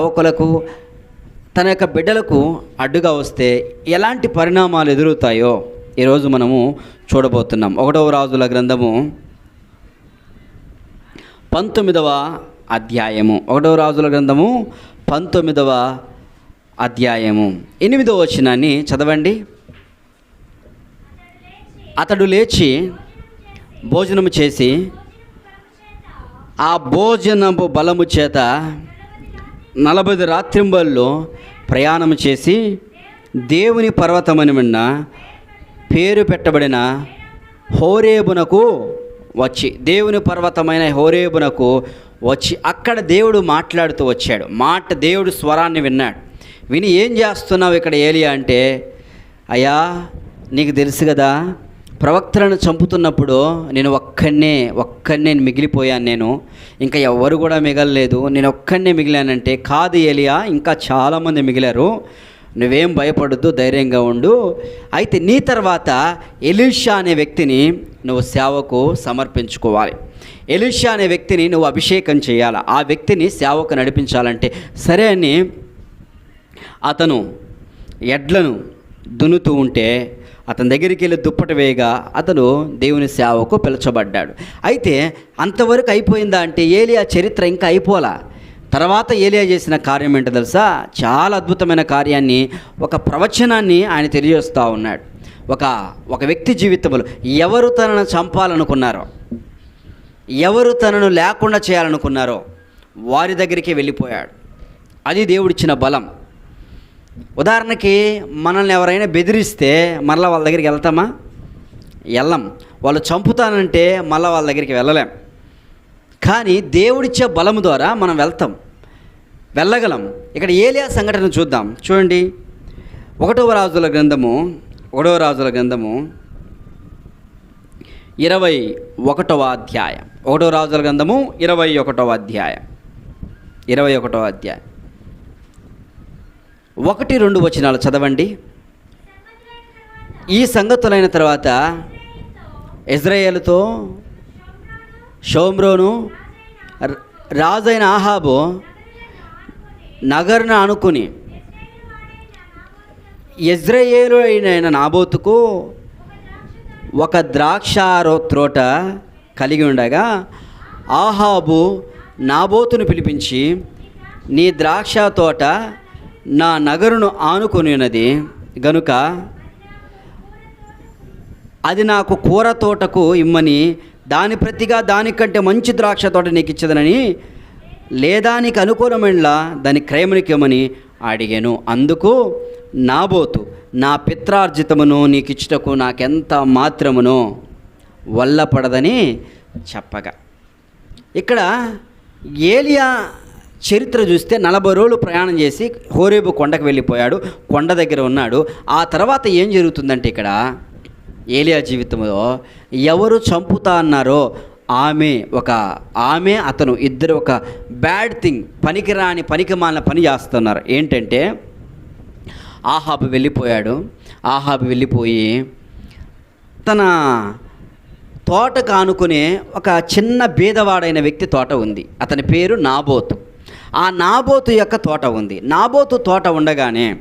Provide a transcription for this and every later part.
యువకులకు తన యొక్క బిడ్డలకు అడ్డుగా వస్తే ఎలాంటి పరిణామాలు ఎదురవుతాయో ఈరోజు మనము చూడబోతున్నాం. ఒకటవ రాజుల గ్రంథము పంతొమ్మిదవ అధ్యాయము. ఒకటవ రాజుల గ్రంథము పంతొమ్మిదవ అధ్యాయము. ఎనిమిదవ వచనాన్ని చదవండి. అతడు లేచి భోజనము చేసి ఆ భోజనపు బలము చేత నలభై రాత్రింబల్లో ప్రయాణం చేసి దేవుని పర్వతమని విన్న పేరు పెట్టబడిన హోరేబునకు వచ్చి దేవుని పర్వతమైన హోరేబునకు వచ్చి అక్కడ దేవుడు మాట్లాడుతూ వచ్చాడు. మాట దేవుడు స్వరాన్ని విన్నాడు. విని ఏం చేస్తున్నావు ఇక్కడ ఏలియా అంటే అయ్యా నీకు తెలుసు కదా ప్రవక్తలను చంపుతున్నప్పుడు నేను ఒక్కడనే ఒక్కడనే మిగిలిపోయాను నేను. ఇంకా ఎవరు కూడా మిగలలేదు. నేను ఒక్కడనే మిగిలానంటే కాదు ఏలియా ఇంకా చాలామంది మిగిలారు. నువ్వేం భయపడద్దు ధైర్యంగా ఉండు. అయితే నీ తర్వాత ఎలీషా అనే వ్యక్తిని నువ్వు సేవకు సమర్పించుకోవాలి. ఎలీషా అనే వ్యక్తిని నువ్వు అభిషేకం చేయాలి? ఆ వ్యక్తిని సేవకు నడిపించాలంటే సరే అని అతను ఎడ్లను దున్నుతూ ఉంటే అతని దగ్గరికి వెళ్ళి దుప్పటి వేయగా అతను దేవుని సేవకు పిలుచబడ్డాడు. అయితే అంతవరకు అయిపోయిందా అంటే ఏలియా చరిత్ర ఇంకా అయిపోలా. తర్వాత ఏలియా చేసిన కార్యం ఏంటో తెలుసా? చాలా అద్భుతమైన కార్యాన్ని ఒక ప్రవచనాన్ని ఆయన తెలియజేస్తూ ఉన్నాడు. ఒక ఒక వ్యక్తి జీవితంలో ఎవరు తనను చంపాలనుకున్నారో ఎవరు తనను లేకుండా చేయాలనుకున్నారో వారి దగ్గరికి వెళ్ళిపోయాడు. అది దేవుడిచ్చిన బలం. ఉదాహరణకి మనల్ని ఎవరైనా బెదిరిస్తే మళ్ళీ వాళ్ళ దగ్గరికి వెళ్తామా? వెళ్ళం. వాళ్ళు చంపుతానంటే మళ్ళీ వాళ్ళ దగ్గరికి వెళ్ళలేం. కానీ దేవుడిచ్చే బలము ద్వారా మనం వెళ్తాం. వెళ్ళగలం. ఇక్కడ ఏలియా సంఘటన చూద్దాం. చూడండి. ఒకటవ రాజుల గ్రంథము ఒకటవ రాజుల గ్రంథము ఇరవై ఒకటవ అధ్యాయం. ఒకటవ రాజుల గ్రంథము ఇరవై ఒకటవ అధ్యాయం. ఇరవై ఒకటవ అధ్యాయం. ఒకటి రెండు వచనాలు చదవండి. ఈ సంగతులైన తర్వాత ఇజ్రాయేలుతో షోమ్రోను రాజైన ఆహాబు నగర్ను అనుకుని ఇజ్రాయేలు అయిన నాబోతుకు ఒక ద్రాక్షారో త్రోట కలిగి ఉండగా ఆహాబు నాబోతును పిలిపించి నీ ద్రాక్ష తోట నా నగరును ఆనుకొని ఉన్నది గనుక అది నాకు కూర తోటకు ఇమ్మని దాని ప్రతిగా దానికంటే మంచి ద్రాక్ష తోట నీకు ఇచ్చదనని లేదా నీకు అనుకూలమైన దాని క్రయమునికేమని అడిగాను. అందుకు నాబోతు నా పిత్రార్జితమును నీకు ఇచ్చుటకు నాకెంత మాత్రమును వల్లపడదని చెప్పగా. ఇక్కడ ఏలియా చరిత్ర చూస్తే నలభై రోజులు ప్రయాణం చేసి హోరేబు కొండకు వెళ్ళిపోయాడు కొండ దగ్గర ఉన్నాడు. ఆ తర్వాత ఏం జరుగుతుందంటే ఇక్కడ ఏలియా జీవితంలో ఎవరు చంపుతా అన్నారో ఆమె ఒక ఆమె అతను ఇద్దరు ఒక బ్యాడ్ థింగ్ పనికిరాని పనికిమాలిన పని చేస్తున్నారు. ఏంటంటే ఆహాబు వెళ్ళిపోయాడు. ఆహాబు వెళ్ళిపోయి తన తోటకు ఆనుకునే ఒక చిన్న బీదవాడైన వ్యక్తి తోట ఉంది. అతని పేరు నాబోతు. ఆ నాబోతు యొక్క తోట ఉంది. నాబోతు తోట ఉండగానే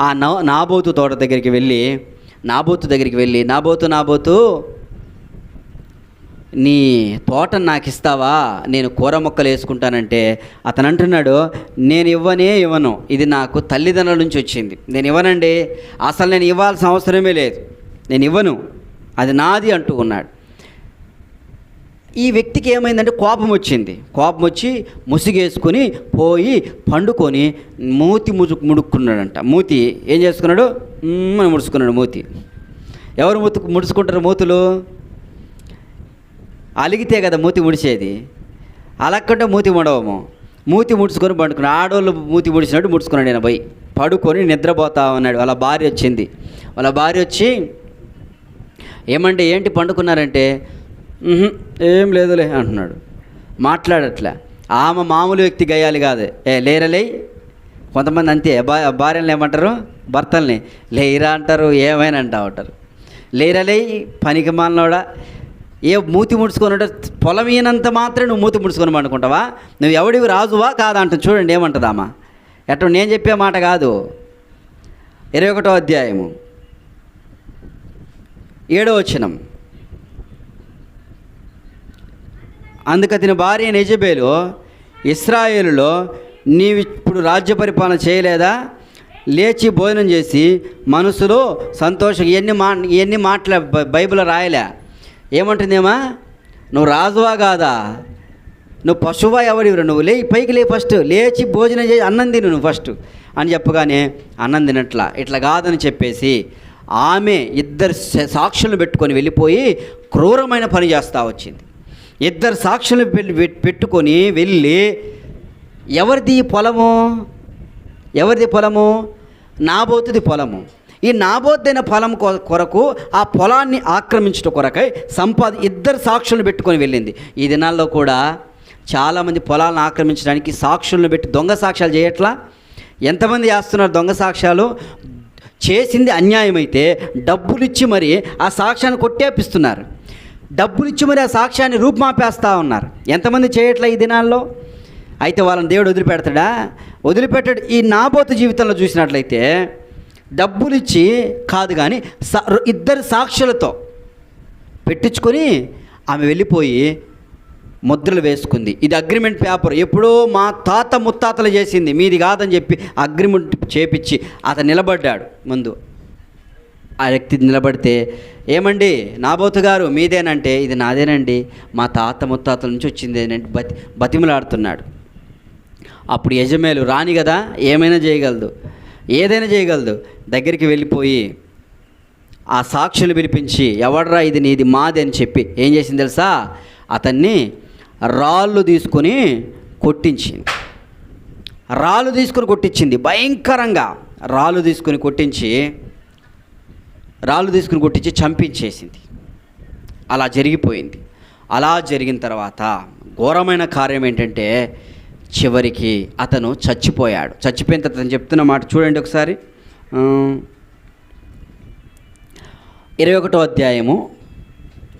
ఆ నాబోతు తోట దగ్గరికి వెళ్ళి నాబోతు దగ్గరికి వెళ్ళి నాబోతు నాబోతు నీ తోట నాకు ఇస్తావా? నేను కూర మొక్కలు వేసుకుంటానంటే అతను అంటున్నాడు నేను ఇవ్వనే ఇవ్వను. ఇది నాకు తల్లిదండ్రుల నుంచి వచ్చింది. నేను ఇవ్వనండి. అసలు నేను ఇవ్వాల్సిన అవసరమే లేదు. నేను ఇవ్వను. అది నాది అంటూ ఉన్నాడు. ఈ వ్యక్తికి ఏమైందంటే కోపం వచ్చింది. కోపం వచ్చి ముసిగేసుకొని పోయి పండుకొని మూతి ముజు ముడుక్కున్నాడంట. మూతి ఏం చేసుకున్నాడు? అని ముడుచుకున్నాడు మూతి. ఎవరు ముత్తు ముడుచుకుంటారు మూతులు? అలిగితే కదా మూతి ముడిచేది. అలక్కంటే మూతి ముడవము. మూతి ముడుచుకొని పండుకున్నాడు ఆడోళ్ళు మూతి ముడిచినట్టు ముడుచుకున్నాడు ఆయన పోయి. పడుకొని నిద్రపోతా ఉన్నాడు. వాళ్ళ భార్య వచ్చింది. వాళ్ళ భార్య వచ్చి ఏమంటే ఏంటి పండుకున్నారంటే ఏం లేదులే అంటున్నాడు. మాట్లాడట్లే. ఆమె మామూలు వ్యక్తి గయ్యాలి కాదు. ఏ లేరలే కొంతమంది అంతే. బా భార్యలు ఏమంటారు? భర్తల్ని. లేరా అంటారు? ఏమైనా అంటా ఉంటారు లేరలే పనికి మాలనోడా? ఏ మూతి ముడుచుకొని పొలం ఈనంత మాత్రం నువ్వు మూతి ముడుచుకొని అనుకుంటావా నువ్వు ఎవడివి? రాజువా? కాదంట చూడండి ఏమంటుందామా ఎట్లా నేను చెప్పే మాట కాదు. ఇరవై ఒకటో అధ్యాయము. ఏడో అందుకు అతని భార్య నిజబేలు ఇస్రాయేలులో నీవు ఇప్పుడు రాజ్య పరిపాలన చేయలేదా? లేచి భోజనం చేసి మనసులో సంతోషం. ఇవన్నీ మా ఇవన్నీ మాటల బైబిల్ రాయలే. ఏమంటుందేమా? నువ్వు రాజువా కాదా? నువ్వు పశువా ఎవడివరు నువ్వు? లే పైకి లే ఫస్ట్. లేచి భోజనం చేసి అన్నం తిను నువ్వు ఫస్ట్. అని చెప్పగానే అన్నం తినట్లా. ఇట్లా కాదని చెప్పేసి ఆమె ఇద్దరు సాక్షులను పెట్టుకొని వెళ్ళిపోయి క్రూరమైన పని చేస్తూ వచ్చింది. ఇద్దరు సాక్షులు పెట్టుకొని వెళ్ళి ఎవరిది పొలము? ఎవరిది పొలము? నాబోతుది పొలము. ఈ నాబోద్దైన పొలం కొ- కొరకు ఆ పొలాన్ని ఆక్రమించుట కొరకై సంపాద ఇద్దరు సాక్షులను పెట్టుకొని వెళ్ళింది. ఈ దినాల్లో కూడా చాలామంది పొలాలను ఆక్రమించడానికి సాక్షులను పెట్టి దొంగ సాక్ష్యాలు చేయట్లా? ఎంతమంది చేస్తున్నారు దొంగ సాక్ష్యాలు? చేసింది అన్యాయమైతే డబ్బులు ఇచ్చి మరి ఆ సాక్ష్యాన్ని కొట్టేపిస్తున్నారు. డబ్బులు ఇచ్చి మరి ఆ సాక్ష్యాన్ని రూపుమాపేస్తూ ఉన్నారు. ఎంతమంది చేయట్లే ఈ దినాల్లో? అయితే వాళ్ళని దేవుడు వదిలిపెడతాడా? వదిలిపెట్టాడు. ఈ నాబోతు జీవితంలో చూసినట్లయితే డబ్బులిచ్చి కాదు కానీ ఇద్దరు సాక్షులతో పెట్టించుకొని ఆమె వెళ్ళిపోయి ముద్రలు వేసుకుంది. ఇది అగ్రిమెంట్ పేపర్. ఎప్పుడో మా తాత ముత్తాతలు చేసింది. మీది కాదని చెప్పి అగ్రిమెంట్ చేపించి అతను నిలబడ్డాడు ముందు. ఆ వ్యక్తి నిలబడితే ఏమండి? నాబోతు గారు మీదేనంటే ఇది నాదేనండి? మా తాత ముత్తాతల నుంచి వచ్చింది ఏంటంటే బతి బతిమలాడుతున్నాడు. అప్పుడు యజమేలు రాని కదా ఏమైనా చేయగలదు. ఏదైనా చేయగలదు. దగ్గరికి వెళ్ళిపోయి ఆ సాక్షులు పిలిపించి ఎవడ్రా ఇది నీది? మాది అని చెప్పి ఏం చేసింది తెలుసా? అతన్ని రాళ్ళు తీసుకొని కొట్టించింది. రాళ్ళు తీసుకొని కొట్టించింది. భయంకరంగా రాళ్ళు తీసుకొని కొట్టించి రాళ్ళు తీసుకుని కొట్టించి చంపించేసింది. అలా జరిగిపోయింది. అలా జరిగిన తర్వాత ఘోరమైన కార్యం ఏంటంటే చివరికి అతను చచ్చిపోయాడు. చచ్చిపోయిన తర్వాత అతను చెప్తున్న మాట చూడండి ఒకసారి. ఇరవై ఒకటో అధ్యాయము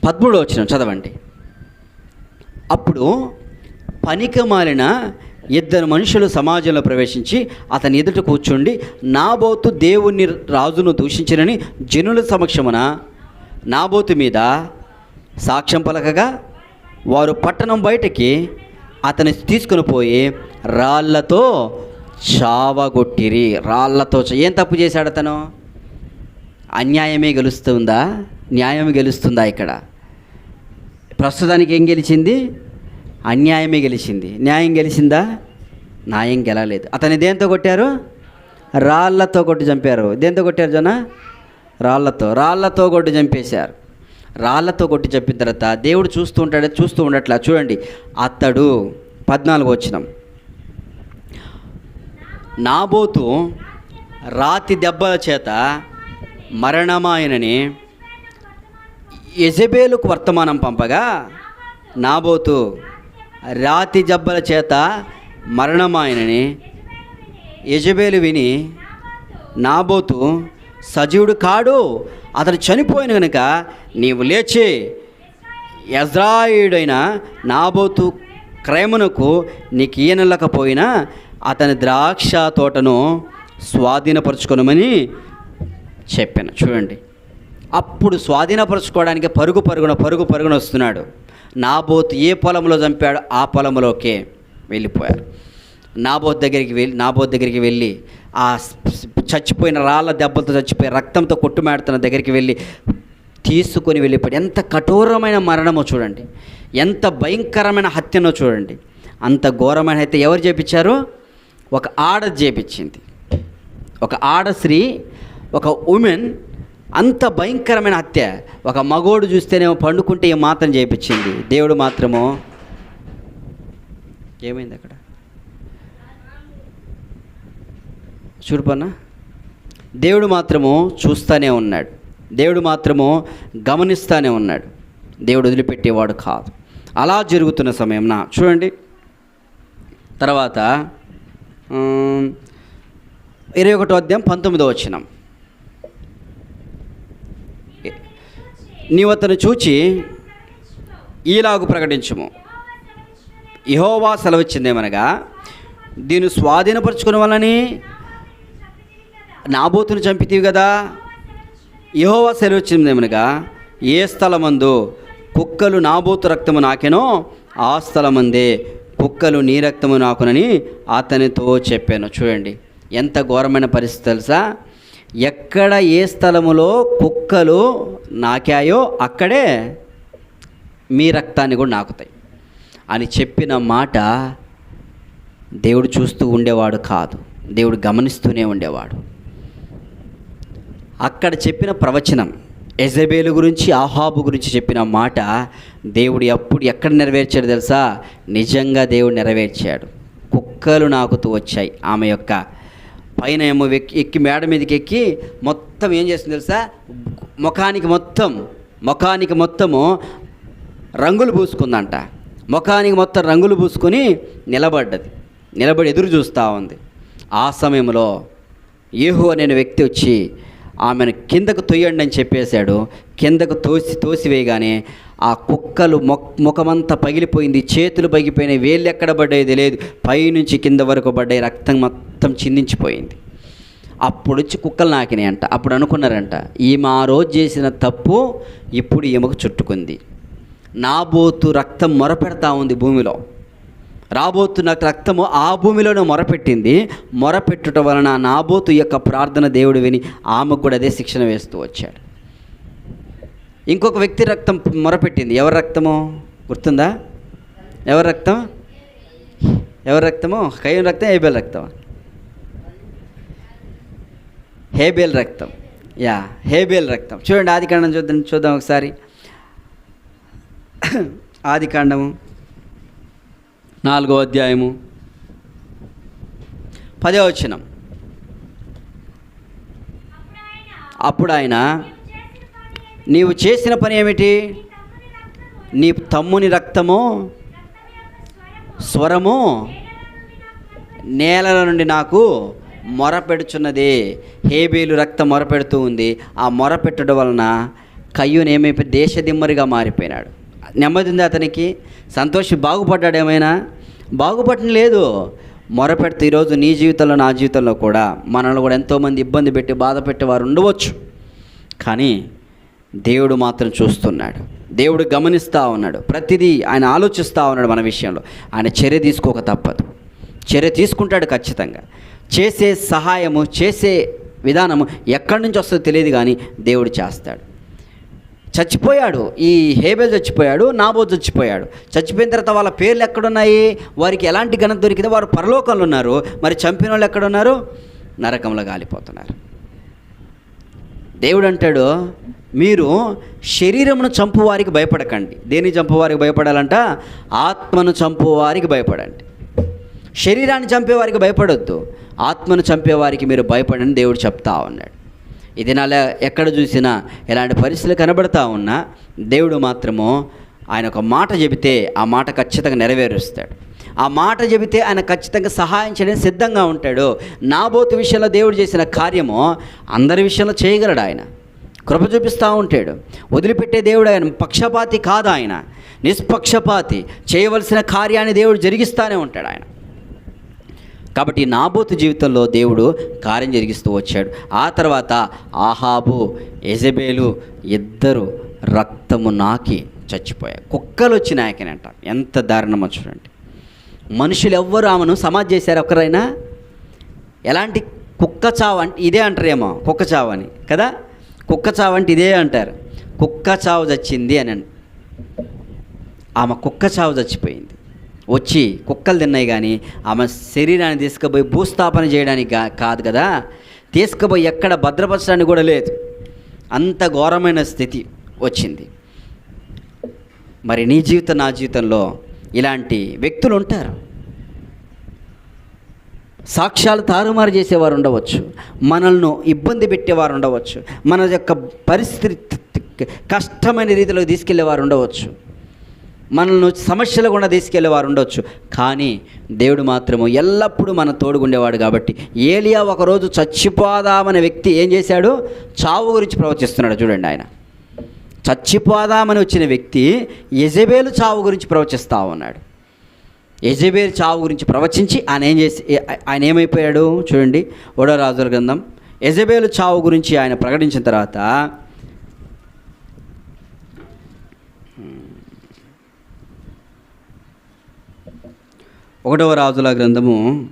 పదమూడో వచ్చిన చదవండి. అప్పుడు పనికమాలిన ఇద్దరు మనుషులు సమాజంలో ప్రవేశించి అతని ఎదుట కూర్చుండి నాబోతు దేవుని రాజును దూషించినని జనుల సమక్షమున నాబోతు మీద సాక్ష్యం పలకగా వారు పట్టణం బయటకి అతని తీసుకుని పోయి రాళ్ళతో చావగొట్టిరి. రాళ్ళతో ఏం తప్పు చేశాడు అతను? అన్యాయమే గెలుస్తుందా? న్యాయం గెలుస్తుందా ఇక్కడ? ప్రస్తుతానికి ఏం గెలిచింది? అన్యాయమే గెలిచింది. న్యాయం గెలిచిందా? న్యాయం గెలలేదు అతన్ని దేంతో కొట్టారు? రాళ్ళతో కొట్టి చంపారు. దేంతో కొట్టారు జన రాళ్ళతో రాళ్ళతో కొట్టి చంపేశారు. రాళ్ళతో కొట్టి చంపిన తర్వాత దేవుడు చూస్తూ ఉంటాడు చూస్తూ ఉండట్లా చూడండి. అతడు పద్నాలుగు వచ్చినం నాబోతు రాతి దెబ్బల చేత మరణమాయనని యజబేలుకు వర్తమానం పంపగా నాబోతు రాతి జబ్బల చేత మరణమాయనని యజబేలు విని నాబోతు సజీవుడు కాడు అతడు చనిపోయిన కనుక నీవు లేచి యజ్రాయుడైన నాబోతు క్రయమునకు నీకు ఈయనలకపోయినా అతని ద్రాక్ష తోటను స్వాధీనపరుచుకొనమని చెప్పాను. చూడండి. అప్పుడు స్వాధీనపరచుకోవడానికి పరుగు పరుగున పరుగు పరుగున వస్తున్నాడు. నాబోతు ఏ పొలంలో చంపాడో ఆ పొలంలోకే వెళ్ళిపోయారు. నాబోత్ దగ్గరికి వెళ్ళి నాబోత్ దగ్గరికి వెళ్ళి ఆ చచ్చిపోయిన రాళ్ళ దెబ్బలతో చచ్చిపోయి రక్తంతో కొట్టుమాడుతున్న దగ్గరికి వెళ్ళి తీసుకొని వెళ్ళిపోయాడు. ఎంత కఠోరమైన మరణమో చూడండి. ఎంత భయంకరమైన హత్యనో చూడండి. అంత ఘోరమైన హత్య ఎవరు చేపించారు? ఒక ఆడ చేపించింది. ఒక ఆడ స్త్రీ ఒక ఉమెన్ అంత భయంకరమైన హత్య. ఒక మగోడు చూస్తేనేమో పండుకుంటే ఏ మాత్రం చేయించింది. దేవుడు మాత్రమో ఏమైంది అక్కడ? చూడుపన్నా దేవుడు మాత్రము చూస్తూనే ఉన్నాడు. దేవుడు మాత్రము గమనిస్తూనే ఉన్నాడు. దేవుడు వదిలిపెట్టేవాడు కాదు. అలా జరుగుతున్న సమయంన చూడండి. తర్వాత ఇరవై ఒకటో అధ్యాయం పంతొమ్మిదో వచ్చినాం నీవు అతను చూచి ఈలాగు ప్రకటించుము. ఇహోవా సెలవిచ్చిందేమనగా దీన్ని స్వాధీనపరచుకునే వలని నాబోతును చంపితీవి కదా యహోవా సెలవిచ్చిందేమనగా ఏ స్థలమందు కుక్కలు నాబోతు రక్తము నాకెనో ఆ స్థలమందే కుక్కలు నీ రక్తము నాకునని అతనితో చెప్పాను. చూడండి ఎంత ఘోరమైన పరిస్థితి తెలుసా? ఎక్కడ ఏ స్థలములో కుక్కలు నాకాయో అక్కడే మీ రక్తాన్ని కూడా నాకుతాయి. అని చెప్పిన మాట దేవుడు చూస్తూ ఉండేవాడు కాదు. దేవుడు గమనిస్తూనే ఉండేవాడు. అక్కడ చెప్పిన ప్రవచనం ఎజబేలు గురించి ఆహాబు గురించి చెప్పిన మాట దేవుడు ఎప్పుడు ఎక్కడ నెరవేర్చాడు తెలుసా? నిజంగా దేవుడు నెరవేర్చాడు. కుక్కలు నాకుతూ వచ్చాయి. ఆమె యొక్క పైన ఏమో ఎక్కి ఎక్కి మేడ మీదకి ఎక్కి మొత్తం ఏం చేస్తుంది తెలుసా? ముఖానికి మొత్తం ముఖానికి మొత్తము రంగులు పూసుకుందంట. ముఖానికి మొత్తం రంగులు పూసుకొని నిలబడ్డది. నిలబడి ఎదురు చూస్తూ ఉంది. ఆ సమయంలో ఏహో అనే వ్యక్తి వచ్చి ఆమెను కిందకు తొయ్యండి అని చెప్పేశాడు. కిందకు తోసి తోసివేయగానే ఆ కుక్కలు మొక్ ముఖమంతా పగిలిపోయింది. చేతులు పగిలిపోయినాయి. వేళ్ళు ఎక్కడ పడ్డాయి తెలియదు. పైనుంచి కింద వరకు పడ్డాయి. రక్తం మొత్తం చిందించిపోయింది. అప్పుడు వచ్చి కుక్కలు నాకినాయి అంట. అప్పుడు అనుకున్నారంట ఈమె ఆ రోజు చేసిన తప్పు ఇప్పుడు ఈమెకు చుట్టుకుంది. నాబోతు రక్తం మొరపెడతా ఉంది భూమిలో. రాబోతున్న రక్తము ఆ భూమిలోనే మొరపెట్టింది. మొరపెట్టుట వలన నాబోతు యొక్క ప్రార్థన దేవుడు విని ఆమెకు కూడా అదే శిక్షణ వేస్తూ వచ్చాడు. ఇంకొక వ్యక్తి రక్తం మొరపెట్టింది. ఎవరి రక్తము? గుర్తుందా? ఎవరి రక్తం? ఎవరి రక్తము? కయ్యం రక్తం ఏబేల్ రక్తం. హేబేల్ రక్తం. యా హేబేల్ రక్తం. చూడండి ఆది కాండం చూద్దాం చూద్దాం ఒకసారి. ఆది కాండము. నాలుగో అధ్యాయము. పదో వచనం. అప్పుడు ఆయన నీవు చేసిన పని ఏమిటి? నీ తమ్ముని రక్తము స్వరము నేలల నుండి నాకు మొరపెడుచున్నది. హేబీలు రక్తం మొరపెడుతూ ఉంది. ఆ మొరపెట్టడం వలన కయ్యూనేమైపోయి దేశదిమ్మరిగా మారిపోయినాడు. నెమ్మది ఉంది అతనికి. సంతోషి బాగుపడ్డాడు ఏమైనా బాగుపడటం లేదు. మొరపెడితే ఈరోజు నీ జీవితంలో నా జీవితంలో కూడా మనల్ని కూడా ఎంతోమంది ఇబ్బంది పెట్టి బాధ పెట్టేవారు ఉండవచ్చు. కానీ దేవుడు మాత్రం చూస్తున్నాడు. దేవుడు గమనిస్తూ ఉన్నాడు. ప్రతిదీ ఆయన ఆలోచిస్తూ ఉన్నాడు మన విషయంలో. ఆయన చర్య తీసుకోక తప్పదు. చర్య తీసుకుంటాడు ఖచ్చితంగా. చేసే సహాయము చేసే విధానము ఎక్కడి నుంచి వస్తుందో తెలియదు కానీ దేవుడు చేస్తాడు. చచ్చిపోయాడు. ఈ హేబెల్ చచ్చిపోయాడు నాబో చచ్చిపోయాడు. చచ్చిపోయిన తర్వాత వాళ్ళ పేర్లు ఎక్కడున్నాయి? వారికి ఎలాంటి ఘనత దొరికితే వారు పరలోకంలో ఉన్నారు. మరి చంపిన వాళ్ళు ఎక్కడున్నారు? నరకంలో గాలిపోతున్నారు. దేవుడు అంటాడు మీరు శరీరమును చంపువారికి భయపడకండి. దేని చంపువారికి భయపడాలంట? ఆత్మను చంపువారికి భయపడండి. శరీరాన్ని చంపేవారికి భయపడొద్దు. ఆత్మను చంపేవారికి మీరు భయపడని దేవుడు చెప్తా ఉన్నాడు. ఈ దినాల ఎక్కడ చూసినా ఎలాంటి పరిస్థితులు కనబడతా ఉన్నా దేవుడు మాత్రము ఆయన ఒక మాట చెబితే ఆ మాట ఖచ్చితంగా నెరవేరుస్తాడు. ఆ మాట చెబితే ఆయన ఖచ్చితంగా సహాయం చేయడానికి సిద్ధంగా ఉంటాడు. నాబోతు విషయంలో దేవుడు చేసిన కార్యము అందరి విషయంలో చేయగలడు ఆయన. కృప చూపిస్తూ ఉంటాడు. వదిలిపెట్టే దేవుడు ఆయన పక్షపాతి కాదు ఆయన. నిష్పక్షపాతి చేయవలసిన కార్యాన్ని దేవుడు జరిగిస్తూనే ఉంటాడు ఆయన. కాబట్టి నాబోతు జీవితంలో దేవుడు కార్యం జరిగిస్తూ వచ్చాడు. ఆ తర్వాత ఆహాబు ఎజబేలు ఇద్దరు రక్తము నాకి చచ్చిపోయారు. కుక్కలు వచ్చి నాయకనంట. ఎంత దారుణమో చూడండి. మనుషులు ఎవ్వరు ఆమెను సమాజ్ చేశారు ఒకరైనా? ఎలాంటి కుక్క చావు అంటే ఇదే అంటారేమో కుక్క చావు అని. కదా? కుక్క చావు అంటే ఇదే అంటారు. కుక్క చావు చచ్చింది అని ఆమె కుక్క చావు చచ్చిపోయింది. వచ్చి కుక్కలు తిన్నాయి కానీ ఆమె శరీరాన్ని తీసుకుపోయి భూస్థాపన చేయడానికి కా- కాదు కదా. తీసుకుపోయి ఎక్కడ భద్రపరచడానికి కూడా లేదు. అంత ఘోరమైన స్థితి వచ్చింది. మరి నీ జీవితం నా జీవితంలో ఇలాంటి వ్యక్తులు ఉంటారు. సాక్ష్యాలు తారుమారు చేసేవారు ఉండవచ్చు. మనల్ని ఇబ్బంది పెట్టేవారు ఉండవచ్చు. మన యొక్క పరిస్థితి కష్టమైన రీతిలో తీసుకెళ్ళేవారు ఉండవచ్చు. మనల్ని సమస్యలు కూడా తీసుకెళ్ళేవారు ఉండొచ్చు. కానీ దేవుడు మాత్రము ఎల్లప్పుడూ మన తోడుగుండేవాడు కాబట్టి ఏలియా ఒకరోజు చచ్చిపోదామనే వ్యక్తి ఏం చేశాడు? చావు గురించి ప్రవచిస్తున్నాడు చూడండి ఆయన. చచ్చిపోదామని వచ్చిన వ్యక్తి యజబేలు చావు గురించి ప్రవచిస్తూ ఉన్నాడు. యజబేలు చావు గురించి ప్రవచించి ఆయన ఏం చేసి ఆయన ఏమైపోయాడు? చూడండి ఓడరాజుల గ్రంథం. యజబేలు చావు గురించి ఆయన ప్రకటించిన తర్వాత ఒకటవ రాజుల గ్రంథము.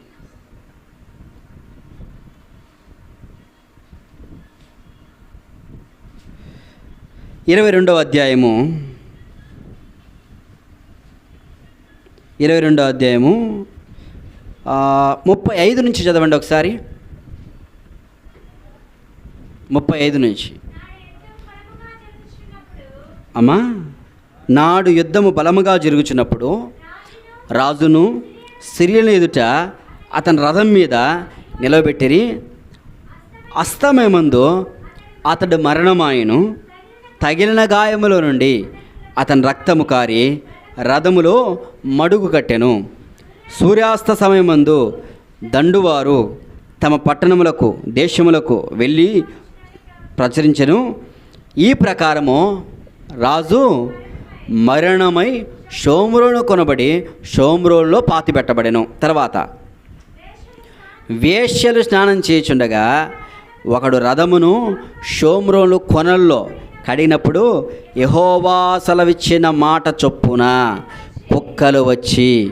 ఇరవై రెండవ అధ్యాయము. ఇరవై రెండవ అధ్యాయము. ముప్పై ఐదు నుంచి చదవండి ఒకసారి. ముప్పై ఐదు నుంచి. అమ్మా నాడు యుద్ధము బలముగా జరుగుచున్నప్పుడు రాజును సిరియను ఎదుట అతని రథం మీద నిలబెట్టిరి. అస్తమయమందు అతడు మరణమాయను. తగిలిన గాయములో నుండి అతని రక్తము కారి రథములో మడుగు కట్టెను. సూర్యాస్త సమయమందు దండువారు తమ పట్టణములకు దేశములకు వెళ్ళి ప్రచురించెను. ఈ ప్రకారము రాజు మరణమై షోమ్రోను కొనబడి షోమ్రోన్లో పాతిపెట్టబడెను తర్వాత వేశ్యలు స్నానం చేయుచుండగా ఒకడు రథమును షోమ్రోలు కొనల్లో కడిగినప్పుడు యహోవా సెలవిచ్చిన మాట చొప్పున కుక్కలు వచ్చి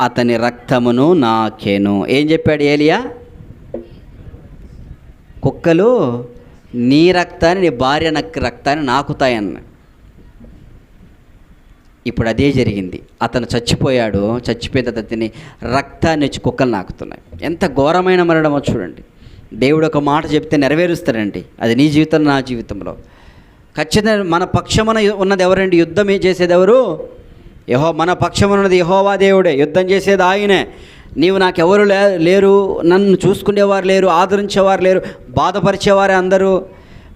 అతని రక్తమును నాకేను. ఏం చెప్పాడు ఏలియా? కుక్కలు నీ రక్తాన్ని నీ భార్య నక్క రక్తాన్ని నాకుతాయన్న. ఇప్పుడు అదే జరిగింది. అతను చచ్చిపోయాడు. చచ్చిపోయిన తర్వాత అతని రక్తాన్ని వచ్చి కుక్కలు నాకుతున్నాయి. ఎంత ఘోరమైన మరణమో చూడండి. దేవుడు ఒక మాట చెప్తే నెరవేరుస్తాడండి. అది నీ జీవితం నా జీవితంలో. ఖచ్చితంగా మన పక్షమున ఉన్నది ఎవరండి? యుద్ధం ఏం చేసేది ఎవరు? యహో మన పక్షమున ఉన్నది యహోవా దేవుడే. యుద్ధం చేసేది ఆయనే. నీవు నాకెవరు లే లేరు? నన్ను చూసుకునేవారు లేరు ఆదరించేవారు లేరు బాధపరిచేవారే అందరూ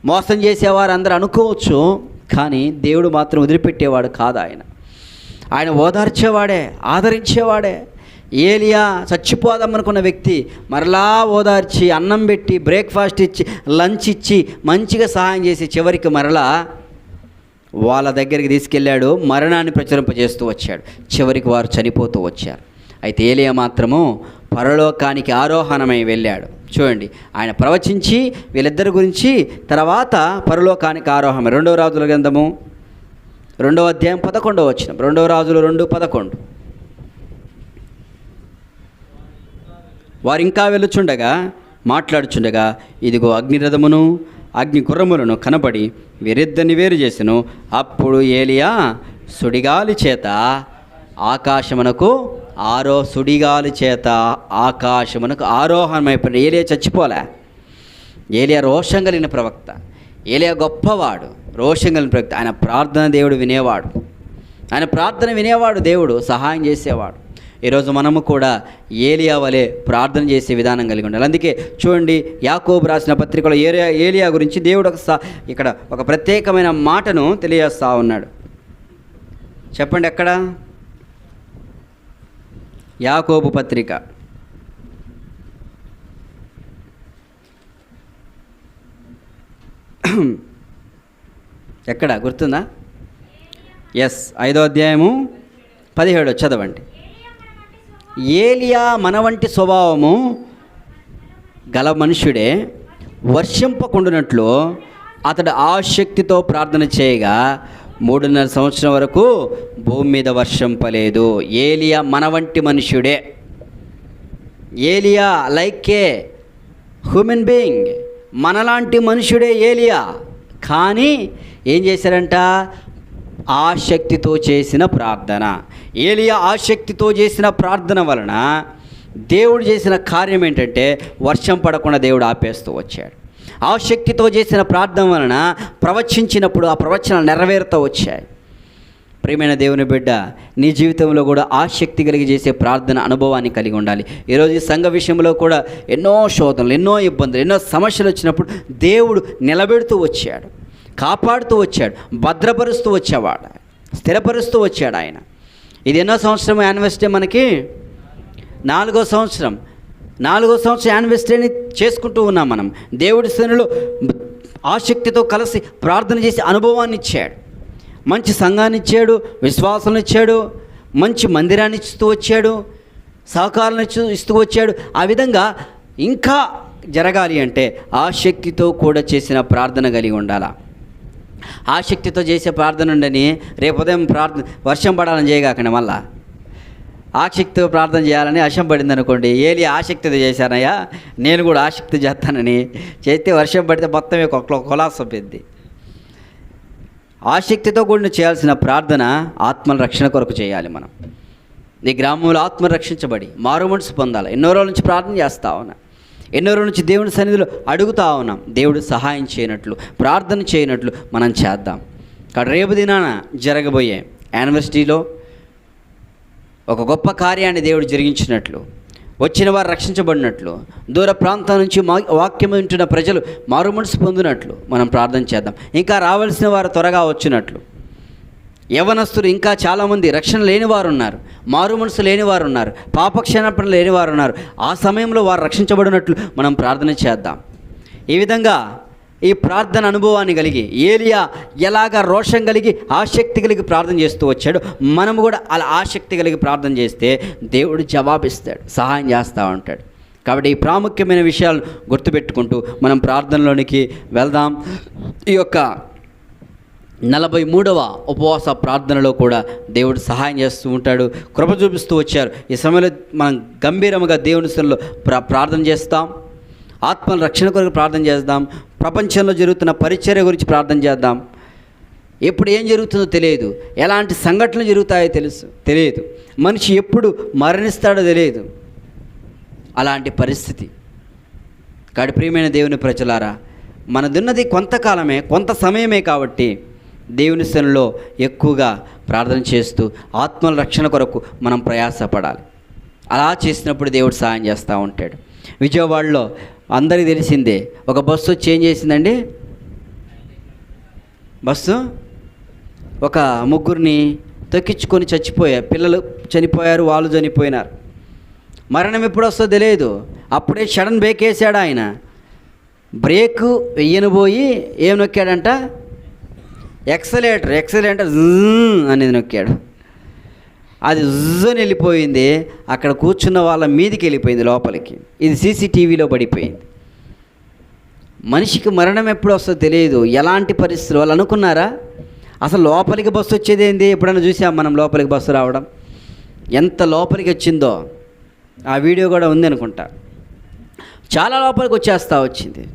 మోసం చేసేవారు అందరూ అనుకోవచ్చు. కానీ దేవుడు మాత్రం వదిలిపెట్టేవాడు కాదు ఆయన. ఆయన ఓదార్చేవాడే ఆదరించేవాడే. ఏలియా చచ్చిపోదామనుకున్న వ్యక్తి మరలా ఓదార్చి అన్నం పెట్టి బ్రేక్ఫాస్ట్ ఇచ్చి లంచ్ ఇచ్చి మంచిగా సహాయం చేసి చివరికి మరలా వాళ్ళ దగ్గరికి తీసుకెళ్ళాడు. మరణాన్ని ప్రచురింపజేస్తూ వచ్చాడు. చివరికి వారు చనిపోతూ వచ్చారు. అయితే ఏలియా మాత్రము పరలోకానికి ఆరోహణమై వెళ్ళాడు. చూడండి ఆయన ప్రవచించి వీళ్ళిద్దరి గురించి తర్వాత పరలోకానికి ఆరోహణం. రెండవ రాజుల గ్రంథము. రెండవ అధ్యాయం పదకొండవ వచ్చిన రెండవ రాజులు రెండు పదకొండు. వారు ఇంకా వెళ్ళుచుండగా మాట్లాడుచుండగా ఇదిగో అగ్నిరథమును అగ్ని గుర్రములను కనబడి వీరిద్దరిని వేరు చేసెను. అప్పుడు ఏలియా సుడిగాలి చేత ఆకాశమునకు ఆరో సుడిగాలి చేత ఆకాశమునకు ఆరోహణమైపోయిన ఏలియా చచ్చిపోలే. ఏలియా రోషం కలిగిన ప్రవక్త. ఏలియా గొప్పవాడు. రోషం కలిగిన ప్రవక్త. ఆయన ప్రార్థన దేవుడు వినేవాడు. ఆయన ప్రార్థన వినేవాడు దేవుడు సహాయం చేసేవాడు. ఈరోజు మనము కూడా ఏలియా వలె ప్రార్థన చేసే విధానం కలిగి ఉండాలి. అందుకే చూడండి యాకోబు రాసిన పత్రికలో ఏరియా ఏలియా గురించి దేవుడు ఒక ఇక్కడ ఒక ప్రత్యేకమైన మాటను తెలియజేస్తూ ఉన్నాడు. చెప్పండి ఎక్కడ? యాకోబు పత్రిక. ఎక్కడ? గుర్తుందా? ఎస్ ఐదో అధ్యాయము పదిహేడు. చదవండి. ఏలియా మన వంటి స్వభావము గల మనుష్యుడే వర్షింపకుండునట్లు అతడు ఆసక్తితో ప్రార్థన చేయగా మూడున్నర సంవత్సరం వరకు భూమి మీద వర్షంపలేదు. ఏలియా మన వంటి మనుష్యుడే. ఏలియా లైక్ ఏ హ్యూమన్ బీయింగ్. మనలాంటి మనుషుడే ఏలియా. కానీ ఏం చేశారంట? ఆసక్తితో చేసిన ప్రార్థన. ఏలియా ఆసక్తితో చేసిన ప్రార్థన వలన దేవుడు చేసిన కార్యం ఏంటంటే వర్షం పడకుండా దేవుడు ఆపేస్తూ వచ్చాడు. ఆసక్తితో చేసిన ప్రార్థన వలన ప్రవచించినప్పుడు ఆ ప్రవచనాలు నెరవేరుతూ వచ్చాయి. ప్రియమైన దేవుని బిడ్డ నీ జీవితంలో కూడా ఆసక్తి కలిగి చేసే ప్రార్థన అనుభవాన్ని కలిగి ఉండాలి. ఈరోజు ఈ సంఘ విషయంలో కూడా ఎన్నో శోధనలు ఎన్నో ఇబ్బందులు ఎన్నో సమస్యలు వచ్చినప్పుడు దేవుడు నిలబెడుతూ వచ్చాడు. కాపాడుతూ వచ్చాడు. భద్రపరుస్తూ వచ్చేవాడు. స్థిరపరుస్తూ వచ్చాడు ఆయన. ఇది ఎన్నో సంవత్సరం యానివర్సిటీ మనకి? నాలుగో సంవత్సరం. నాలుగో సంవత్సరం యానివర్సిటీని చేసుకుంటూ ఉన్నాం మనం. దేవుడి శ్రేణులు ఆసక్తితో కలిసి ప్రార్థన చేసి అనుభవాన్ని ఇచ్చాడు. మంచి సంఘాన్ని ఇచ్చాడు విశ్వాసం ఇచ్చాడు మంచి మందిరాన్ని ఇస్తూ వచ్చాడు సహకారాన్ని ఇస్తూ వచ్చాడు. ఆ విధంగా ఇంకా జరగాలి అంటే ఆసక్తితో కూడా చేసిన ప్రార్థన కలిగి ఉండాలా. ఆసక్తితో చేసే ప్రార్థన ఉండని రేపు ఉదయం ప్రార్థన వర్షం పడాలని చేయగాకండి మళ్ళా. ఆసక్తితో ప్రార్థన చేయాలని వర్షం పడింది అనుకోండి ఏలి ఆసక్తితో చేశానయ్యా నేను కూడా ఆసక్తి చేస్తానని చేస్తే వర్షం పడితే మొత్తం ఒక కొలాసం పెద్ది ఆసక్తితో కూడిన చేయాల్సిన ప్రార్థన ఆత్మల రక్షణ కొరకు చేయాలి మనం. నీ గ్రామంలో ఆత్మ రక్షించబడి మారు మనసు పొందాలి. ఎన్నో రోజుల నుంచి ప్రార్థన చేస్తా ఉన్నా. ఎన్నో రోజుల నుంచి దేవుని సన్నిధిలో అడుగుతా ఉన్నాం. దేవుడు సహాయం చేయనట్లు ప్రార్థన చేయనట్లు మనం చేద్దాం. కాబట్టి రేపు దినాన జరగబోయే యానివర్సిటీలో ఒక గొప్ప కార్యాన్ని దేవుడు జరిగించినట్లు వచ్చిన వారు రక్షించబడినట్లు దూర ప్రాంతం నుంచి మా వాక్యం వింటున్న ప్రజలు మారు మనసు పొందినట్లు మనం ప్రార్థన చేద్దాం. ఇంకా రావాల్సిన వారు త్వరగా వచ్చినట్లు. యవనస్తులు ఇంకా చాలామంది రక్షణ లేని వారు ఉన్నారు మారు మనసు లేని వారు ఉన్నారు పాపక్షేణపణ లేని వారు ఉన్నారు ఆ సమయంలో వారు రక్షించబడినట్లు మనం ప్రార్థన చేద్దాం. ఈ విధంగా ఈ ప్రార్థన అనుభవాన్ని కలిగి ఏలియా ఎలాగ రోషం కలిగి ఆసక్తి కలిగి ప్రార్థన చేస్తూ వచ్చాడు మనము కూడా అలా ఆసక్తి కలిగి ప్రార్థన చేస్తే దేవుడు జవాబిస్తాడు సహాయం చేస్తూ ఉంటాడు. కాబట్టి ఈ ప్రాముఖ్యమైన విషయాలు గుర్తుపెట్టుకుంటూ మనం ప్రార్థనలోనికి వెళ్దాం. ఈ యొక్క నలభై మూడవ ఉపవాస ప్రార్థనలో కూడా దేవుడు సహాయం చేస్తూ ఉంటాడు కృప చూపిస్తూ వచ్చారు. ఈ సమయంలో మనం గంభీరముగా దేవుని స్థలంలో ప్రార్థన చేస్తాం. ఆత్మల రక్షణ కొరకు ప్రార్థన చేద్దాం. ప్రపంచంలో జరుగుతున్న పరిచర్య గురించి ప్రార్థన చేద్దాం. ఎప్పుడు ఏం జరుగుతుందో తెలియదు. ఎలాంటి సంఘటనలు జరుగుతాయో తెలుసు తెలియదు. మనిషి ఎప్పుడు మరణిస్తాడో తెలియదు. అలాంటి పరిస్థితి. కాడి ప్రియమైన దేవుని ప్రజలారా మనదున్నది కొంతకాలమే కొంత సమయమే కాబట్టి దేవుని శనిలో ఎక్కువగా ప్రార్థన చేస్తూ ఆత్మల రక్షణ కొరకు మనం ప్రయాసపడాలి. అలా చేసినప్పుడు దేవుడు సహాయం చేస్తూ ఉంటాడు. విజయవాడలో అందరికీ తెలిసిందే. ఒక బస్సు చేంజ్ చేసిందండి. బస్సు ఒక ముగ్గురిని తొక్కించుకొని చచ్చిపోయారు పిల్లలు చనిపోయారు వాళ్ళు చనిపోయినారు. మరణం ఎప్పుడు వస్తుందో తెలియదు. అప్పుడే సడన్ బ్రేక్ వేసాడు ఆయన. బ్రేక్ వెయ్యనుపోయి ఏం నొక్కాడంట? ఎక్సలేటర్ ఎక్సలేటర్ అనేది నొక్కాడు. అది జుజ్జని వెళ్ళిపోయింది. అక్కడ కూర్చున్న వాళ్ళ మీదికి వెళ్ళిపోయింది లోపలికి. ఇది సీసీటీవీలో పడిపోయింది. మనిషికి మరణం ఎప్పుడు వస్తుందో తెలియదు. ఎలాంటి పరిస్థితులు? వాళ్ళు అనుకున్నారా? అసలు లోపలికి బస్సు వచ్చేది ఏంది? ఎప్పుడైనా చూసాం మనం లోపలికి బస్సు రావడం? ఎంత లోపలికి వచ్చిందో? ఆ వీడియో కూడా ఉంది అనుకుంటా. చాలా లోపలికి వచ్చేస్తా వచ్చింది.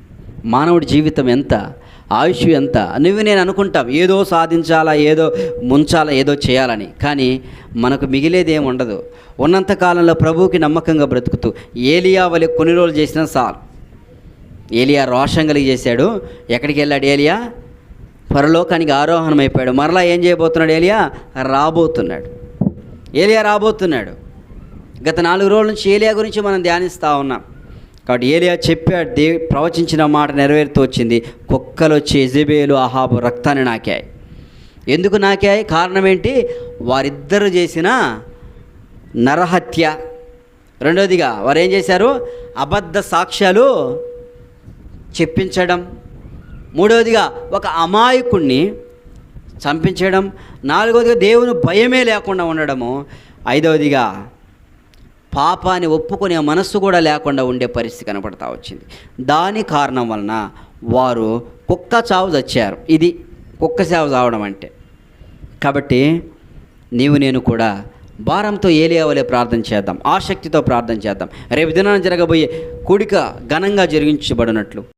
మానవుడి జీవితం ఎంత? ఆయుష్ ఎంత? నువ్వు నేను అనుకుంటాం ఏదో సాధించాలా ఏదో ముంచాలా ఏదో చేయాలని. కానీ మనకు మిగిలేది ఏమి ఉండదు. ఉన్నంత కాలంలో ప్రభువుకి నమ్మకంగా బ్రతుకుతూ ఏలియా వలె కొన్ని రోజులు చేసినా సార్ ఏలియా రోషం కలిగి చేశాడు. ఎక్కడికి వెళ్ళాడు ఏలియా? పరలోకానికి ఆరోహణం అయిపోయాడు. మరలా ఏం చేయబోతున్నాడు ఏలియా? రాబోతున్నాడు. ఏలియా రాబోతున్నాడు. గత నాలుగు రోజుల నుంచి ఏలియా గురించి మనం ధ్యానిస్తూ ఉన్నాం. కాబట్టి ఏలియా చెప్పాడు దే ప్రవచించిన మాట నెరవేరుతూ వచ్చింది. కుక్కలు వచ్చి ఎజబేలు అహాబు రక్తాన్ని నాకాయి. ఎందుకు నాకాయి? కారణం ఏంటి? వారిద్దరు చేసిన నరహత్య. రెండోదిగా వారు ఏం చేశారు? అబద్ధ సాక్ష్యాలు చెప్పించడం. మూడవదిగా ఒక అమాయకుణ్ణి చంపించడం. నాలుగవదిగా దేవుని భయమే లేకుండా ఉండడము. ఐదవదిగా పాపాన్ని ఒప్పుకునే మనస్సు కూడా లేకుండా ఉండే పరిస్థితి కనపడతా వచ్చింది. దాని కారణం వలన వారు కుక్క చావు చచ్చారు. ఇది కుక్క చావు చావడం అంటే. కాబట్టి నీవు నేను కూడా భారంతో ఏలియావలే ప్రార్థన చేద్దాం. ఆసక్తితో ప్రార్థన చేద్దాం. రేపు దినాన జరగబోయే కూడిక ఘనంగా జరిగించబడినట్లు.